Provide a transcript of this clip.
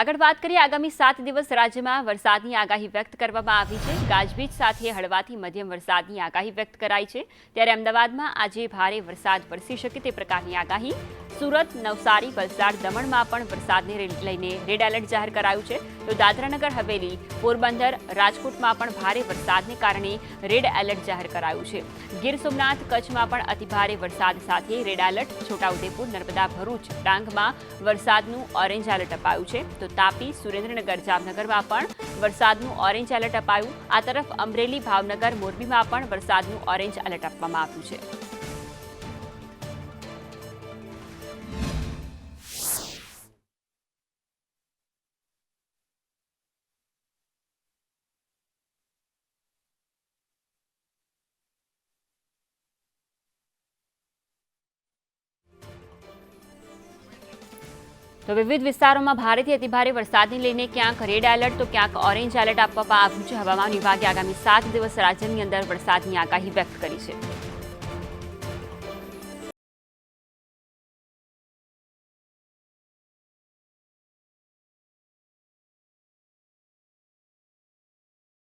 આગળ વાત કરીએ, આગામી સાત દિવસ રાજ્યમાં વરસાદની આગાહી વ્યક્ત કરવામાં આવી છે. ગાજવીજ સાથે હળવાથી મધ્યમ વરસાદની આગાહી વ્યક્ત કરાઈ છે. ત્યારે અમદાવાદમાં આજે ભારે વરસાદ વરસી શકે તે પ્રકારની આગાહી. સુરત, નવસારી, વલસાડ દમણમાં પણ વરસાદને લઈને રેડ એલર્ટ જાહેર કરાયું છે. તો દાદરાનગર, હવેલી, પોરબંદર, રાજકોટમાં પણ ભારે વરસાદને કારણે રેડ એલર્ટ જાહેર કરાયું છે. ગીર સોમનાથ, કચ્છમાં પણ અતિભારે વરસાદ સાથે રેડ એલર્ટ. છોટાઉદેપુર, નર્મદા ભરૂચ, ડાંગમાં વરસાદનું ઓરેન્જ એલર્ટ અપાયું છે. તો તાપી સુરેન્દ્રનગર, જામનગરમાં પણ વરસાદનું ઓરેન્જ એલર્ટ અપાયું. આ તરફ અમરેલી, ભાવનગર, મોરબીમાં પણ વરસાદનું ઓરેન્જ એલર્ટ આપવામાં આવ્યું છે. તો વિવિધ વિસ્તારોમાં ભારેથી અતિભારે વરસાદને લઈને ક્યાંક રેડ એલર્ટ, તો ક્યાંક ઓરેન્જ એલર્ટ આપવામાં આવ્યું છે. હવામાન વિભાગે આગામી સાત દિવસ રાજ્યની અંદર વરસાદની આગાહી વ્યક્ત કરી છે.